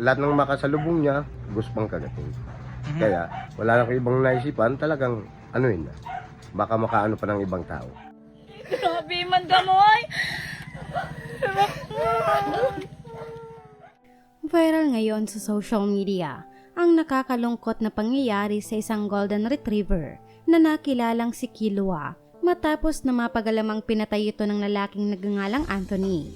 lahat ng makasalubong niya, gusto pang kagatin. Mhm. Kaya, wala ko ibang naisipan, talagang ano yun na. Baka makaano pa ng ibang tao. Grabe man gamoy. Viral ngayon sa social media ang nakakalungkot na pangyayari sa isang golden retriever na nakilalang si Kilua matapos na mapagalamang pinatay ito ng lalaking nagngangalang Anthony.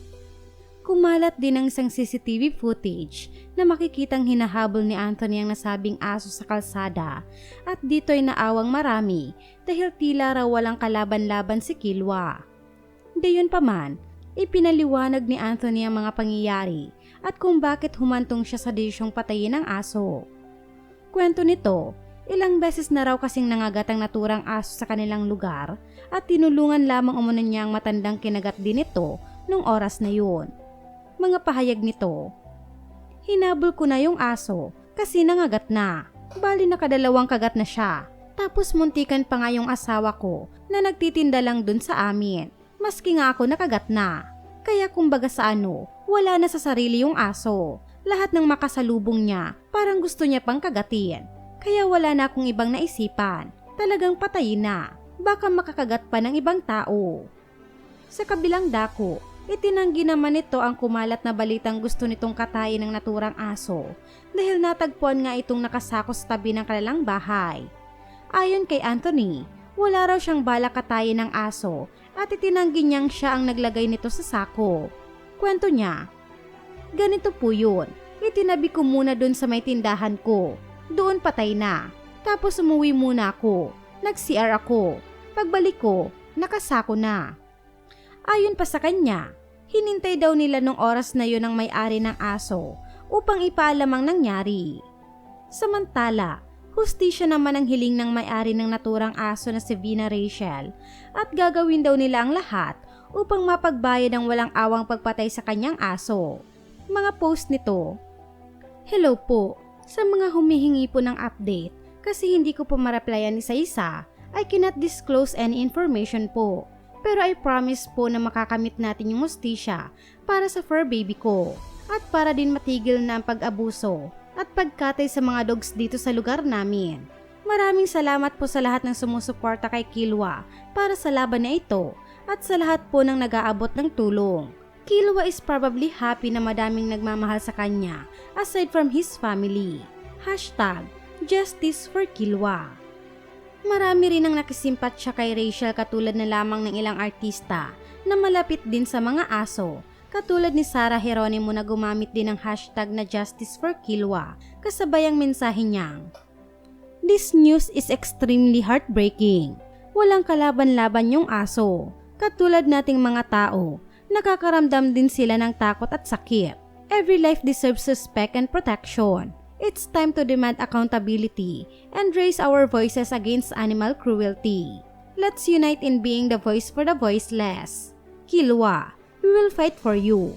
Kumalat din ang isang CCTV footage na makikitang hinahabol ni Anthony ang nasabing aso sa kalsada at dito'y naawang marami dahil tila raw walang kalaban-laban si Kilwa. Gayon pa man, ipinaliwanag ni Anthony ang mga pangyayari at kung bakit humantong siya sa desisyong patayin ang aso. Kwento nito, ilang beses na raw kasing nangagat ang naturang aso sa kanilang lugar at tinulungan lamang umano niya ang matandang kinagat din ito nung oras na yun. Mga pahayag nito, Hinabol ko na yung aso kasi nangagat na. Bali nakadalawang kagat na siya. Tapos muntikan pa nga yung asawa ko na nagtitinda lang dun sa amin. Maski nga ako nakagat na. Kaya kumbaga sa ano, wala na sa sarili yung aso. Lahat ng makasalubong niya, parang gusto niya pang kagatin. Kaya wala na akong ibang naisipan. Talagang patayin na. Baka makakagat pa ng ibang tao. Sa kabilang dako, itinanggi naman nito ang kumalat na balitang gusto nitong katayin ng naturang aso dahil natagpuan nga itong nakasako sa tabi ng kanilang bahay. Ayon kay Anthony, wala raw siyang balak katayin ng aso at itinanggi niyang siya ang naglagay nito sa sako. Kwento niya, Ganito po yun. Itinabi ko muna doon sa may tindahan ko. Doon patay na. Tapos umuwi muna ako. Nag-CR ako. Pagbalik ko, nakasako na. Ayon pa sa kanya, hinintay daw nila nung oras na yun ang may-ari ng aso upang ipaalam ang nangyari. Samantala, hustisya naman ang hiling ng may-ari ng naturang aso na si Vina Rachel at gagawin daw nila ang lahat upang mapagbayad ang walang awang pagpatay sa kanyang aso. Mga post nito, Hello po, sa mga humihingi po ng update kasi hindi ko po ma-replyan isa-isa, I cannot disclose any information po. Pero I promise po na makakamit natin yung mustisya para sa fur baby ko at para din matigil na ang pag-abuso at pagkatay sa mga dogs dito sa lugar namin. Maraming salamat po sa lahat ng sumusuporta kay Kilwa para sa laban na ito at sa lahat po ng nag-aabot ng tulong. Kilwa is probably happy na madaming nagmamahal sa kanya aside from his family. Hashtag Justice for Kilwa. Marami rin ang nakisimpat siya kay Rachel katulad na lamang ng ilang artista na malapit din sa mga aso katulad ni Sarah Geronimo na gumamit din ng hashtag na Justice for Kilwa kasabay ang mensahe niyang This news is extremely heartbreaking. Walang kalaban-laban yung aso. Katulad nating mga tao, nakakaramdam din sila ng takot at sakit. Every life deserves respect and protection. It's time to demand accountability and raise our voices against animal cruelty. Let's unite in being the voice for the voiceless. Kilwa, we will fight for you.